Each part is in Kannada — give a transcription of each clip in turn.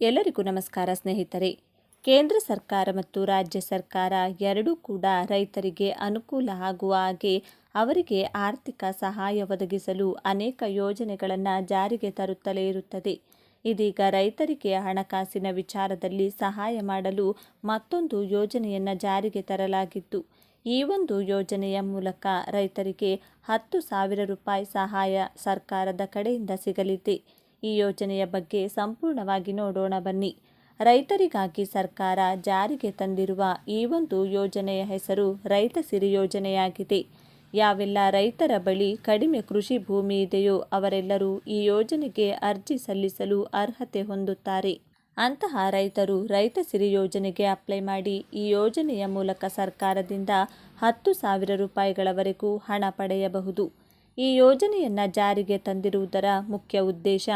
ಎಲ್ಲರಿಗೂ ನಮಸ್ಕಾರ ಸ್ನೇಹಿತರೆ. ಕೇಂದ್ರ ಸರ್ಕಾರ ಮತ್ತು ರಾಜ್ಯ ಸರ್ಕಾರ ಎರಡೂ ಕೂಡ ರೈತರಿಗೆ ಅನುಕೂಲ ಆಗುವ ಹಾಗೆ ಅವರಿಗೆ ಆರ್ಥಿಕ ಸಹಾಯ ಒದಗಿಸಲು ಅನೇಕ ಯೋಜನೆಗಳನ್ನು ಜಾರಿಗೆ ತರುತ್ತಲೇ ಇರುತ್ತದೆ. ಇದೀಗ ರೈತರಿಗೆ ಹಣಕಾಸಿನ ವಿಚಾರದಲ್ಲಿ ಸಹಾಯ ಮಾಡಲು ಮತ್ತೊಂದು ಯೋಜನೆಯನ್ನು ಜಾರಿಗೆ ತರಲಾಗಿತ್ತು ಈ ಒಂದು ಯೋಜನೆಯ ಮೂಲಕ ರೈತರಿಗೆ ಹತ್ತು ಸಾವಿರ ರೂಪಾಯಿ ಸಹಾಯ ಸರ್ಕಾರದ ಕಡೆಯಿಂದ ಸಿಗಲಿದೆ. ಈ ಯೋಜನೆಯ ಬಗ್ಗೆ ಸಂಪೂರ್ಣವಾಗಿ ನೋಡೋಣ ಬನ್ನಿ. ರೈತರಿಗಾಗಿ ಸರ್ಕಾರ ಜಾರಿಗೆ ತಂದಿರುವ ಈ ಒಂದು ಯೋಜನೆಯ ಹೆಸರು ರೈತ ಸಿರಿ ಯೋಜನೆಯಾಗಿದೆ. ಯಾವೆಲ್ಲ ರೈತರ ಬಳಿ ಕಡಿಮೆ ಕೃಷಿ ಭೂಮಿ ಇದೆಯೋ ಅವರೆಲ್ಲರೂ ಈ ಯೋಜನೆಗೆ ಅರ್ಜಿ ಸಲ್ಲಿಸಲು ಅರ್ಹತೆ ಹೊಂದುತ್ತಾರೆ. ಅಂತಹ ರೈತರು ರೈತ ಸಿರಿ ಯೋಜನೆಗೆ ಅಪ್ಲೈ ಮಾಡಿ ಈ ಯೋಜನೆಯ ಮೂಲಕ ಸರ್ಕಾರದಿಂದ ಹತ್ತು ಸಾವಿರ ರೂಪಾಯಿಗಳವರೆಗೂ ಹಣ ಪಡೆಯಬಹುದು. ಈ ಯೋಜನೆಯನ್ನು ಜಾರಿಗೆ ತಂದಿರುವುದರ ಮುಖ್ಯ ಉದ್ದೇಶ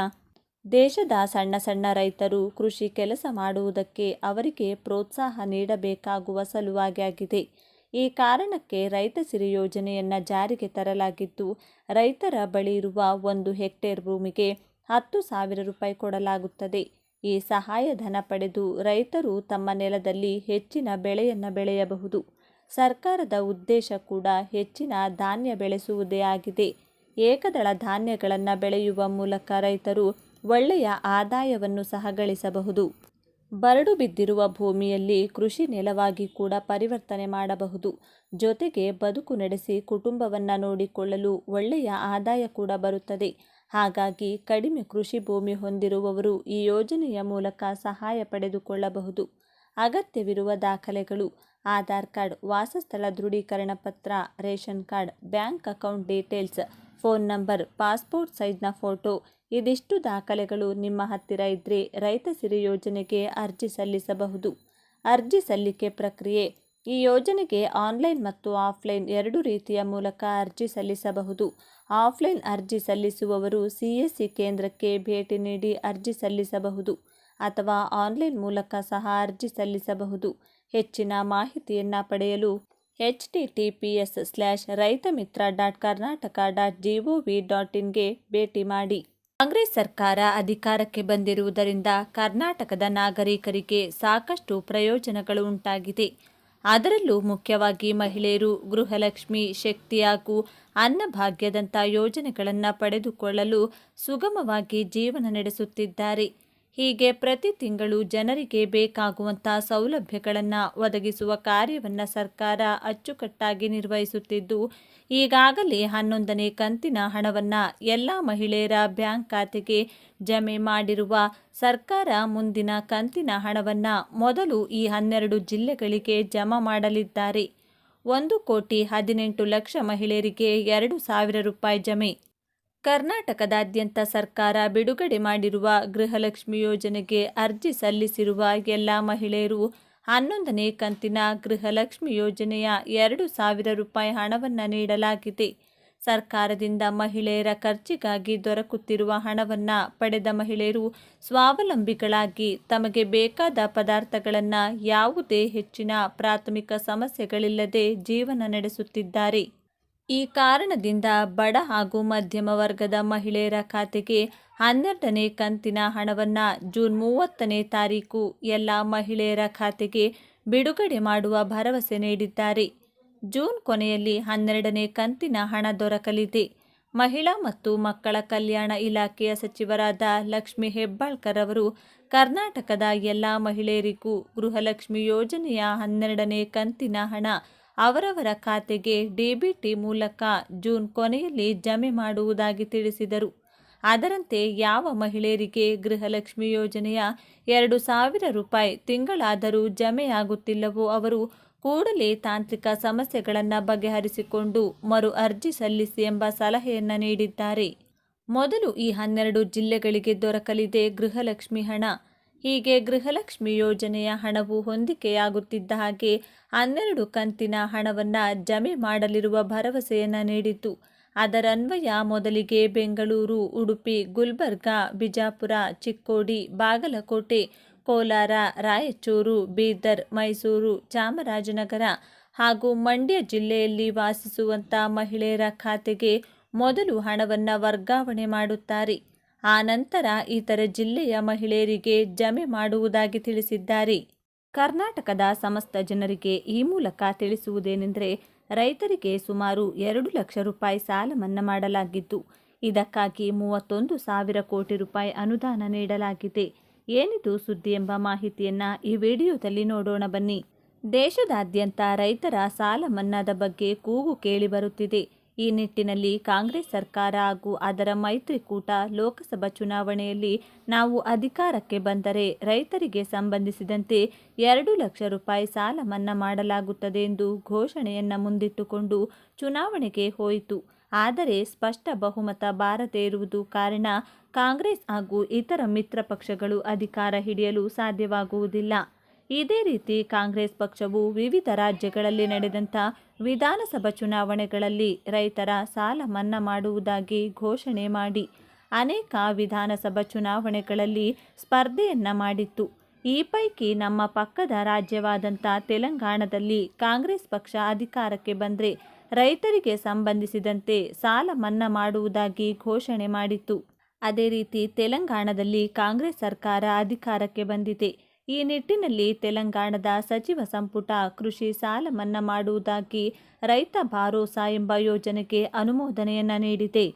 ದೇಶದ ಸಣ್ಣ ಸಣ್ಣ ರೈತರು ಕೃಷಿ ಕೆಲಸ ಮಾಡುವುದಕ್ಕೆ ಅವರಿಗೆ ಪ್ರೋತ್ಸಾಹ ನೀಡಬೇಕಾಗುವ ಸಲುವಾಗಿ ಆಗಿದೆ. ಈ ಕಾರಣಕ್ಕೆ ರೈತ ಸಿರಿ ಯೋಜನೆಯನ್ನು ಜಾರಿಗೆ ತರಲಾಗಿದ್ದು, ರೈತರ ಬಳಿ ಇರುವ ಒಂದು ಹೆಕ್ಟೇರ್ ಭೂಮಿಗೆ ಹತ್ತು ಸಾವಿರ ರೂಪಾಯಿ ಕೊಡಲಾಗುತ್ತದೆ. ಈ ಸಹಾಯಧನ ಪಡೆದು ರೈತರು ತಮ್ಮ ನೆಲದಲ್ಲಿ ಹೆಚ್ಚಿನ ಬೆಳೆಯನ್ನು ಬೆಳೆಯಬಹುದು. ಸರ್ಕಾರದ ಉದ್ದೇಶ ಕೂಡ ಹೆಚ್ಚಿನ ಧಾನ್ಯ ಬೆಳೆಸುವುದೇ ಆಗಿದೆ. ಏಕದಳ ಧಾನ್ಯಗಳನ್ನು ಬೆಳೆಯುವ ಮೂಲಕ ರೈತರು ಒಳ್ಳೆಯ ಆದಾಯವನ್ನು ಸಹ ಗಳಿಸಬಹುದು. ಬರಡು ಬಿದ್ದಿರುವ ಭೂಮಿಯಲ್ಲಿ ಕೃಷಿ ನೆಲವಾಗಿ ಕೂಡ ಪರಿವರ್ತನೆ ಮಾಡಬಹುದು. ಜೊತೆಗೆ ಬದುಕು ನಡೆಸಿ ಕುಟುಂಬವನ್ನು ನೋಡಿಕೊಳ್ಳಲು ಒಳ್ಳೆಯ ಆದಾಯ ಕೂಡ ಬರುತ್ತದೆ. ಹಾಗಾಗಿ ಕಡಿಮೆ ಕೃಷಿ ಭೂಮಿ ಹೊಂದಿರುವವರು ಈ ಯೋಜನೆಯ ಮೂಲಕ ಸಹಾಯ ಪಡೆದುಕೊಳ್ಳಬಹುದು. ಅಗತ್ಯವಿರುವ ದಾಖಲೆಗಳು, ಆಧಾರ್ ಕಾರ್ಡ್, ವಾಸಸ್ಥಳ ದೃಢೀಕರಣ ಪತ್ರ, ration card, bank account details phone number, passport ಸೈಜ್ನ photo, ಇದಿಷ್ಟು ದಾಖಲೆಗಳು ನಿಮ್ಮ ಹತ್ತಿರ ಇದ್ದರೆ ರೈತ ಸಿರಿ ಯೋಜನೆಗೆ ಅರ್ಜಿ ಸಲ್ಲಿಸಬಹುದು. ಅರ್ಜಿ ಸಲ್ಲಿಕೆ ಪ್ರಕ್ರಿಯೆ, ಈ ಯೋಜನೆಗೆ ಆನ್ಲೈನ್ ಮತ್ತು ಆಫ್ಲೈನ್ ಎರಡು ರೀತಿಯ ಮೂಲಕ ಅರ್ಜಿ ಸಲ್ಲಿಸಬಹುದು. ಆಫ್ಲೈನ್ ಅರ್ಜಿ ಸಲ್ಲಿಸುವವರು ಸಿ ಎಸ್ ಸಿ ಕೇಂದ್ರಕ್ಕೆ ಭೇಟಿ ನೀಡಿ ಅರ್ಜಿ ಸಲ್ಲಿಸಬಹುದು ಅಥವಾ ಆನ್ಲೈನ್ ಮೂಲಕ ಸಹ ಅರ್ಜಿ ಸಲ್ಲಿಸಬಹುದು. ಹೆಚ್ಚಿನ ಮಾಹಿತಿಯನ್ನು ಪಡೆಯಲು H T T P S slash Raitha Mitra dot Karnataka dot G O V dot ಇನ್ಗೆ ಭೇಟಿ ಮಾಡಿ. ಕಾಂಗ್ರೆಸ್ ಸರ್ಕಾರ ಅಧಿಕಾರಕ್ಕೆ ಬಂದಿರುವುದರಿಂದ ಕರ್ನಾಟಕದ ನಾಗರಿಕರಿಗೆ ಸಾಕಷ್ಟು ಪ್ರಯೋಜನಗಳು ಉಂಟಾಗಿದೆ. ಅದರಲ್ಲೂ ಮುಖ್ಯವಾಗಿ ಮಹಿಳೆಯರು, ಗೃಹಲಕ್ಷ್ಮಿ, ಶಕ್ತಿ ಹಾಗೂ ಅನ್ನಭಾಗ್ಯದಂಥ ಯೋಜನೆಗಳನ್ನು ಪಡೆದುಕೊಳ್ಳಲು ಸುಗಮವಾಗಿ ಜೀವನ ನಡೆಸುತ್ತಿದ್ದಾರೆ. ಹೀಗೆ ಪ್ರತಿ ತಿಂಗಳು ಜನರಿಗೆ ಬೇಕಾಗುವಂಥ ಸೌಲಭ್ಯಗಳನ್ನು ಒದಗಿಸುವ ಕಾರ್ಯವನ್ನು ಸರ್ಕಾರ ಅಚ್ಚುಕಟ್ಟಾಗಿ ನಿರ್ವಹಿಸುತ್ತಿದ್ದು, ಈಗಾಗಲೇ ಹನ್ನೊಂದನೇ ಕಂತಿನ ಹಣವನ್ನು ಎಲ್ಲ ಮಹಿಳೆಯರ ಬ್ಯಾಂಕ್ ಖಾತೆಗೆ ಜಮೆ ಮಾಡಿರುವ ಸರ್ಕಾರ ಮುಂದಿನ ಕಂತಿನ ಹಣವನ್ನು ಮೊದಲು ಈ ಹನ್ನೆರಡು ಜಿಲ್ಲೆಗಳಿಗೆ ಜಮಾ ಮಾಡಲಿದ್ದಾರೆ. ಒಂದು ಕೋಟಿ ಹದಿನೆಂಟು ಲಕ್ಷ ಮಹಿಳೆಯರಿಗೆ ಎರಡು ಸಾವಿರ ರೂಪಾಯಿ ಜಮೆ ಕರ್ನಾಟಕದಾದ್ಯಂತ ಸರ್ಕಾರ ಬಿಡುಗಡೆ ಮಾಡಿರುವ ಗೃಹಲಕ್ಷ್ಮಿ ಯೋಜನೆಗೆ ಅರ್ಜಿ ಸಲ್ಲಿಸಿರುವ ಎಲ್ಲ ಮಹಿಳೆಯರು ಹನ್ನೊಂದನೇ ಕಂತಿನ ಗೃಹಲಕ್ಷ್ಮಿ ಯೋಜನೆಯ ಎರಡು ಸಾವಿರ ರೂಪಾಯಿ ಹಣವನ್ನು ನೀಡಲಾಗಿದೆ. ಸರ್ಕಾರದಿಂದ ಮಹಿಳೆಯರ ಖರ್ಚಿಗಾಗಿ ದೊರಕುತ್ತಿರುವ ಹಣವನ್ನು ಪಡೆದ ಮಹಿಳೆಯರು ಸ್ವಾವಲಂಬಿಗಳಾಗಿ ತಮಗೆ ಬೇಕಾದ ಪದಾರ್ಥಗಳನ್ನು ಯಾವುದೇ ಹೆಚ್ಚಿನ ಪ್ರಾಥಮಿಕ ಸಮಸ್ಯೆಗಳಿಲ್ಲದೆ ಜೀವನ ನಡೆಸುತ್ತಿದ್ದಾರೆ. ಈ ಕಾರಣದಿಂದ ಬಡ ಹಾಗೂ ಮಧ್ಯಮ ವರ್ಗದ ಮಹಿಳೆಯರ ಖಾತೆಗೆ ಹನ್ನೆರಡನೇ ಕಂತಿನ ಹಣವನ್ನು ಜೂನ್ ಮೂವತ್ತನೇ ತಾರೀಕು ಎಲ್ಲ ಮಹಿಳೆಯರ ಖಾತೆಗೆ ಬಿಡುಗಡೆ ಮಾಡುವ ಭರವಸೆ ನೀಡಿದ್ದಾರೆ. ಜೂನ್ ಕೊನೆಯಲ್ಲಿ ಹನ್ನೆರಡನೇ ಕಂತಿನ ಹಣ ದೊರಕಲಿದೆ. ಮಹಿಳಾ ಮತ್ತು ಮಕ್ಕಳ ಕಲ್ಯಾಣ ಇಲಾಖೆಯ ಸಚಿವರಾದ ಲಕ್ಷ್ಮಿ ಹೆಬ್ಬಾಳ್ಕರ್ ಅವರು ಕರ್ನಾಟಕದ ಎಲ್ಲ ಮಹಿಳೆಯರಿಗೂ ಗೃಹಲಕ್ಷ್ಮಿ ಯೋಜನೆಯ ಹನ್ನೆರಡನೇ ಕಂತಿನ ಹಣ ಅವರವರ ಖಾತೆಗೆ ಡಿಬಿಟಿ ಮೂಲಕ ಜೂನ್ ಕೊನೆಯಲ್ಲಿ ಜಮೆ ಮಾಡುವುದಾಗಿ ತಿಳಿಸಿದರು. ಅದರಂತೆ ಯಾವ ಮಹಿಳೆಯರಿಗೆ ಗೃಹಲಕ್ಷ್ಮಿ ಯೋಜನೆಯ ಎರಡು ಸಾವಿರ ರೂಪಾಯಿ ತಿಂಗಳಾದರೂ ಜಮೆಯಾಗುತ್ತಿಲ್ಲವೋ ಅವರು ಕೂಡಲೇ ತಾಂತ್ರಿಕ ಸಮಸ್ಯೆಗಳನ್ನು ಬಗೆಹರಿಸಿಕೊಂಡು ಮರು ಅರ್ಜಿ ಸಲ್ಲಿಸಿ ಎಂಬ ಸಲಹೆಯನ್ನು ನೀಡಿದ್ದಾರೆ. ಮೊದಲು ಈ ಹನ್ನೆರಡು ಜಿಲ್ಲೆಗಳಿಗೆ ದೊರಕಲಿದೆ ಗೃಹಲಕ್ಷ್ಮಿ ಹಣ. ಹೀಗೆ ಗೃಹಲಕ್ಷ್ಮಿ ಯೋಜನೆಯ ಹಣವು ಹೊಂದಿಕೆಯಾಗುತ್ತಿದ್ದ ಹಾಗೆ ಹನ್ನೆರಡು ಕಂತಿನ ಹಣವನ್ನು ಜಮೆ ಮಾಡಲಿರುವ ಭರವಸೆಯನ್ನು ನೀಡಿತು ಅದರನ್ವಯ ಮೊದಲಿಗೆ ಬೆಂಗಳೂರು, ಉಡುಪಿ, ಗುಲ್ಬರ್ಗಾ, ಬಿಜಾಪುರ, ಚಿಕ್ಕೋಡಿ, ಬಾಗಲಕೋಟೆ, ಕೋಲಾರ, ರಾಯಚೂರು, ಬೀದರ್, ಮೈಸೂರು, ಚಾಮರಾಜನಗರ ಹಾಗೂ ಮಂಡ್ಯ ಜಿಲ್ಲೆಯಲ್ಲಿ ವಾಸಿಸುವಂಥ ಮಹಿಳೆಯರ ಖಾತೆಗೆ ಮೊದಲು ಹಣವನ್ನು ವರ್ಗಾವಣೆ ಮಾಡುತ್ತಾರೆ. ಆ ನಂತರ ಇತರ ಜಿಲ್ಲೆಯ ಮಹಿಳೆಯರಿಗೆ ಜಮೆ ಮಾಡುವುದಾಗಿ ತಿಳಿಸಿದ್ದಾರೆ. ಕರ್ನಾಟಕದ ಸಮಸ್ತ ಜನರಿಗೆ ಈ ಮೂಲಕ ತಿಳಿಸುವುದೇನೆಂದರೆ ರೈತರಿಗೆ ಸುಮಾರು ಎರಡು ಲಕ್ಷ ರೂಪಾಯಿ ಸಾಲ ಮನ್ನಾ ಮಾಡಲಾಗಿದ್ದು, ಇದಕ್ಕಾಗಿ ಮೂವತ್ತೊಂದು ಸಾವಿರ ಕೋಟಿ ರೂಪಾಯಿ ಅನುದಾನ ನೀಡಲಾಗಿದೆ. ಏನಿದು ಸುದ್ದಿ ಎಂಬ ಮಾಹಿತಿಯನ್ನು ಈ ವಿಡಿಯೋದಲ್ಲಿ ನೋಡೋಣ ಬನ್ನಿ. ದೇಶದಾದ್ಯಂತ ರೈತರ ಸಾಲ ಮನ್ನಾದ ಬಗ್ಗೆ ಕೂಗು ಕೇಳಿಬರುತ್ತಿದೆ ಈ ನಿಟ್ಟಿನಲ್ಲಿ ಕಾಂಗ್ರೆಸ್ ಸರ್ಕಾರ ಹಾಗೂ ಅದರ ಮೈತ್ರಿಕೂಟ ಲೋಕಸಭಾ ಚುನಾವಣೆಯಲ್ಲಿ ನಾವು ಅಧಿಕಾರಕ್ಕೆ ಬಂದರೆ ರೈತರಿಗೆ ಸಂಬಂಧಿಸಿದಂತೆ ಎರಡು ಲಕ್ಷ ರೂಪಾಯಿ ಸಾಲ ಮನ್ನಾ ಮಾಡಲಾಗುತ್ತದೆ ಎಂದು ಘೋಷಣೆಯನ್ನು ಮುಂದಿಟ್ಟುಕೊಂಡು ಚುನಾವಣೆಗೆ ಹೋಯಿತು. ಆದರೆ ಸ್ಪಷ್ಟ ಬಹುಮತ ಬಾರದೇ ಇರುವುದು ಕಾರಣ ಕಾಂಗ್ರೆಸ್ ಹಾಗೂ ಇತರ ಮಿತ್ರ ಪಕ್ಷಗಳು ಅಧಿಕಾರ ಹಿಡಿಯಲು ಸಾಧ್ಯವಾಗುವುದಿಲ್ಲ. ಇದೇ ರೀತಿ ಕಾಂಗ್ರೆಸ್ ಪಕ್ಷವು ವಿವಿಧ ರಾಜ್ಯಗಳಲ್ಲಿ ನಡೆದಂಥ ವಿಧಾನಸಭಾ ಚುನಾವಣೆಗಳಲ್ಲಿ ರೈತರ ಸಾಲ ಮನ್ನಾ ಮಾಡುವುದಾಗಿ ಘೋಷಣೆ ಮಾಡಿ. ಅನೇಕ ವಿಧಾನಸಭಾ ಚುನಾವಣೆಗಳಲ್ಲಿ ಸ್ಪರ್ಧೆಯನ್ನ ಮಾಡಿತ್ತು. ಈ ಪೈಕಿ ನಮ್ಮ ಪಕ್ಕದ ರಾಜ್ಯವಾದಂಥ ತೆಲಂಗಾಣದಲ್ಲಿ ಕಾಂಗ್ರೆಸ್ ಪಕ್ಷ ಅಧಿಕಾರಕ್ಕೆ ಬಂದರೆ ರೈತರಿಗೆ ಸಂಬಂಧಿಸಿದಂತೆ ಸಾಲ ಮನ್ನಾ ಮಾಡುವುದಾಗಿ ಘೋಷಣೆ ಮಾಡಿತ್ತು. ಅದೇ ರೀತಿ ತೆಲಂಗಾಣದಲ್ಲಿ ಕಾಂಗ್ರೆಸ್ ಸರ್ಕಾರ ಅಧಿಕಾರಕ್ಕೆ ಬಂದಿದೆ. ಈ ನಿಟ್ಟಿನಲ್ಲಿ ತೆಲಂಗಾಣದ ಸಚಿವ ಸಂಪುಟ ಕೃಷಿ ಸಾಲ ಮನ್ನಾ ಮಾಡುವುದಾಗಿ ರೈತ ಭರೋಸಾ ಎಂಬ ಯೋಜನೆಗೆ ಅನುಮೋದನೆಯನ್ನ ನೀಡಿದೆ.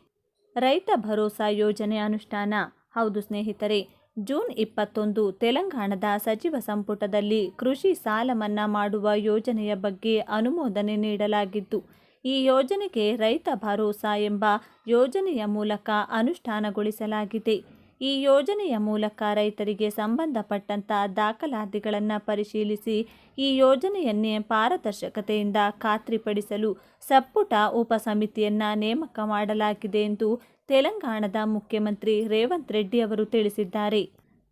ರೈತ ಭರೋಸಾ ಯೋಜನೆ ಅನುಷ್ಠಾನ, ಹೌದು ಸ್ನೇಹಿತರೆ, ಜೂನ್ ಇಪ್ಪತ್ತೊಂದು ತೆಲಂಗಾಣದ ಸಚಿವ ಸಂಪುಟದಲ್ಲಿ ಕೃಷಿ ಸಾಲ ಮನ್ನಾ ಮಾಡುವ ಯೋಜನೆಯ ಬಗ್ಗೆ ಅನುಮೋದನೆ ನೀಡಲಾಗಿದ್ದು, ಈ ಯೋಜನೆಗೆ ರೈತ ಭರೋಸಾ ಎಂಬ ಯೋಜನೆಯ ಮೂಲಕ ಅನುಷ್ಠಾನಗೊಳಿಸಲಾಗಿದೆ. ಈ ಯೋಜನೆಯ ಮೂಲಕ ರೈತರಿಗೆ ಸಂಬಂಧಪಟ್ಟಂಥ ದಾಖಲಾತಿಗಳನ್ನು ಪರಿಶೀಲಿಸಿ ಈ ಯೋಜನೆಯನ್ನೇ ಪಾರದರ್ಶಕತೆಯಿಂದ ಖಾತ್ರಿಪಡಿಸಲು ಸಪ್ಪುಟ ಉಪಸಮಿತಿಯನ್ನ ನೇಮಕ ಮಾಡಲಾಗಿದೆ ಎಂದು ತೆಲಂಗಾಣದ ಮುಖ್ಯಮಂತ್ರಿ ರೇವಂತ್ ರೆಡ್ಡಿ ಅವರು ತಿಳಿಸಿದ್ದಾರೆ.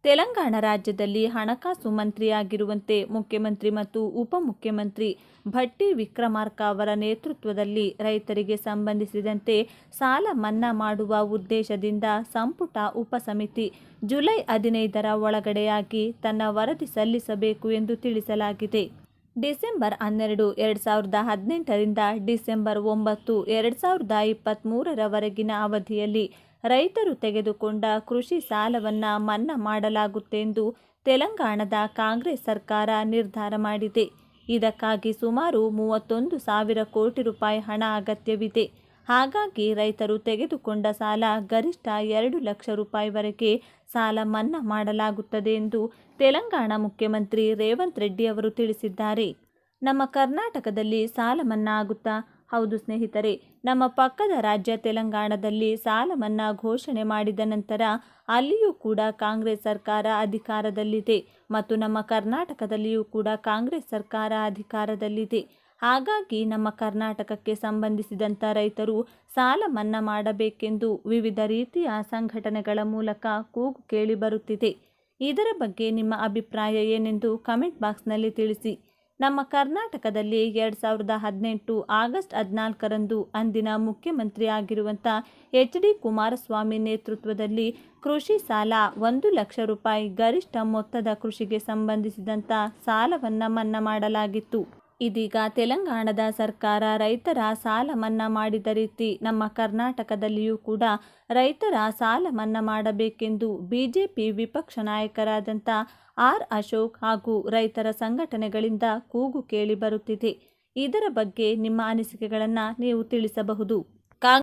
ತೆಲಂಗಾಣ ರಾಜ್ಯದಲ್ಲಿ ಹಣಕಾಸು ಮಂತ್ರಿಯಾಗಿರುವಂತೆ ಮುಖ್ಯಮಂತ್ರಿ ಮತ್ತು ಉಪಮುಖ್ಯಮಂತ್ರಿ ಭಟ್ಟಿ ವಿಕ್ರಮಾರ್ಕ ಅವರ ನೇತೃತ್ವದಲ್ಲಿ ರೈತರಿಗೆ ಸಂಬಂಧಿಸಿದಂತೆ ಸಾಲ ಮನ್ನಾ ಮಾಡುವ ಉದ್ದೇಶದಿಂದ ಸಂಪುಟ ಉಪಸಮಿತಿ ಜುಲೈ ಹದಿನೈದರ ಒಳಗಡೆಯಾಗಿ ತನ್ನ ವರದಿ ಸಲ್ಲಿಸಬೇಕು ಎಂದು ತಿಳಿಸಲಾಗಿದೆ. ಡಿಸೆಂಬರ್ ಹನ್ನೆರಡು, ಎರಡು ಸಾವಿರದ ಹದಿನೆಂಟರಿಂದ ಡಿಸೆಂಬರ್ ಒಂಬತ್ತು, ಎರಡು ಸಾವಿರದ ಇಪ್ಪತ್ತ್ಮೂರರವರೆಗಿನ ಅವಧಿಯಲ್ಲಿ ರೈತರು ತೆಗೆದುಕೊಂಡ ಕೃಷಿ ಸಾಲವನ್ನ ಮನ್ನಾ ಮಾಡಲಾಗುತ್ತೆಂದು ತೆಲಂಗಾಣದ ಕಾಂಗ್ರೆಸ್ ಸರ್ಕಾರ ನಿರ್ಧಾರ ಮಾಡಿದೆ. ಇದಕ್ಕಾಗಿ ಸುಮಾರು ಮೂವತ್ತೊಂದು ಸಾವಿರ ಕೋಟಿ ರೂಪಾಯಿ ಹಣ ಅಗತ್ಯವಿದೆ. ಹಾಗಾಗಿ ರೈತರು ತೆಗೆದುಕೊಂಡ ಸಾಲ ಗರಿಷ್ಠ ಎರಡು ಲಕ್ಷ ರೂಪಾಯಿವರೆಗೆ ಸಾಲ ಮನ್ನಾ ಮಾಡಲಾಗುತ್ತದೆ ಎಂದು ತೆಲಂಗಾಣ ಮುಖ್ಯಮಂತ್ರಿ ರೇವಂತ್ ರೆಡ್ಡಿ ಅವರು ತಿಳಿಸಿದ್ದಾರೆ. ನಮ್ಮ ಕರ್ನಾಟಕದಲ್ಲಿ ಸಾಲ ಮನ್ನಾ ಆಗುತ್ತಾ? ಹೌದು ಸ್ನೇಹಿತರೆ, ನಮ್ಮ ಪಕ್ಕದ ರಾಜ್ಯ ತೆಲಂಗಾಣದಲ್ಲಿ ಸಾಲ ಮನ್ನಾ ಘೋಷಣೆ ಮಾಡಿದ ನಂತರ ಅಲ್ಲಿಯೂ ಕೂಡ ಕಾಂಗ್ರೆಸ್ ಸರ್ಕಾರ ಅಧಿಕಾರದಲ್ಲಿದೆ ಮತ್ತು ನಮ್ಮ ಕರ್ನಾಟಕದಲ್ಲಿಯೂ ಕೂಡ ಕಾಂಗ್ರೆಸ್ ಸರ್ಕಾರ ಅಧಿಕಾರದಲ್ಲಿದೆ. ಹಾಗಾಗಿ ನಮ್ಮ ಕರ್ನಾಟಕಕ್ಕೆ ಸಂಬಂಧಿಸಿದಂಥ ರೈತರು ಸಾಲ ಮನ್ನಾ ಮಾಡಬೇಕೆಂದು ವಿವಿಧ ರೀತಿಯ ಸಂಘಟನೆಗಳ ಮೂಲಕ ಕೂಗು ಕೇಳಿಬರುತ್ತಿದೆ ಇದರ ಬಗ್ಗೆ ನಿಮ್ಮ ಅಭಿಪ್ರಾಯ ಏನೆಂದು ಕಮೆಂಟ್ ಬಾಕ್ಸ್ನಲ್ಲಿ ತಿಳಿಸಿ. ನಮ್ಮ ಕರ್ನಾಟಕದಲ್ಲಿ ಎರಡು ಸಾವಿರದ ಹದಿನೆಂಟು ಆಗಸ್ಟ್ ಹದಿನಾಲ್ಕರಂದು ಅಂದಿನ ಮುಖ್ಯಮಂತ್ರಿ ಆಗಿರುವಂಥ ಎಚ್ ಡಿ ಕುಮಾರಸ್ವಾಮಿ ನೇತೃತ್ವದಲ್ಲಿ ಕೃಷಿ ಸಾಲ ಒಂದು ಲಕ್ಷ ರೂಪಾಯಿ ಗರಿಷ್ಠ ಮೊತ್ತದ ಕೃಷಿಗೆ ಸಂಬಂಧಿಸಿದಂಥ ಸಾಲವನ್ನು ಮನ್ನಾ ಮಾಡಲಾಗಿತ್ತು. ಇದೀಗ ತೆಲಂಗಾಣದ ಸರ್ಕಾರ ರೈತರ ಸಾಲ ಮನ್ನಾ ಮಾಡಿದ ರೀತಿ ನಮ್ಮ ಕರ್ನಾಟಕದಲ್ಲಿಯೂ ಕೂಡ ರೈತರ ಸಾಲ ಮನ್ನಾ ಮಾಡಬೇಕೆಂದು ಬಿಜೆಪಿ ವಿಪಕ್ಷ ನಾಯಕರಾದಂಥ ಆರ್ ಅಶೋಕ್ ಹಾಗೂ ರೈತರ ಸಂಘಟನೆಗಳಿಂದ ಕೂಗು ಕೇಳಿ ಬರುತ್ತಿದೆ. ಇದರ ಬಗ್ಗೆ ನಿಮ್ಮ ಅನಿಸಿಕೆಗಳನ್ನು ನೀವು ತಿಳಿಸಬಹುದು.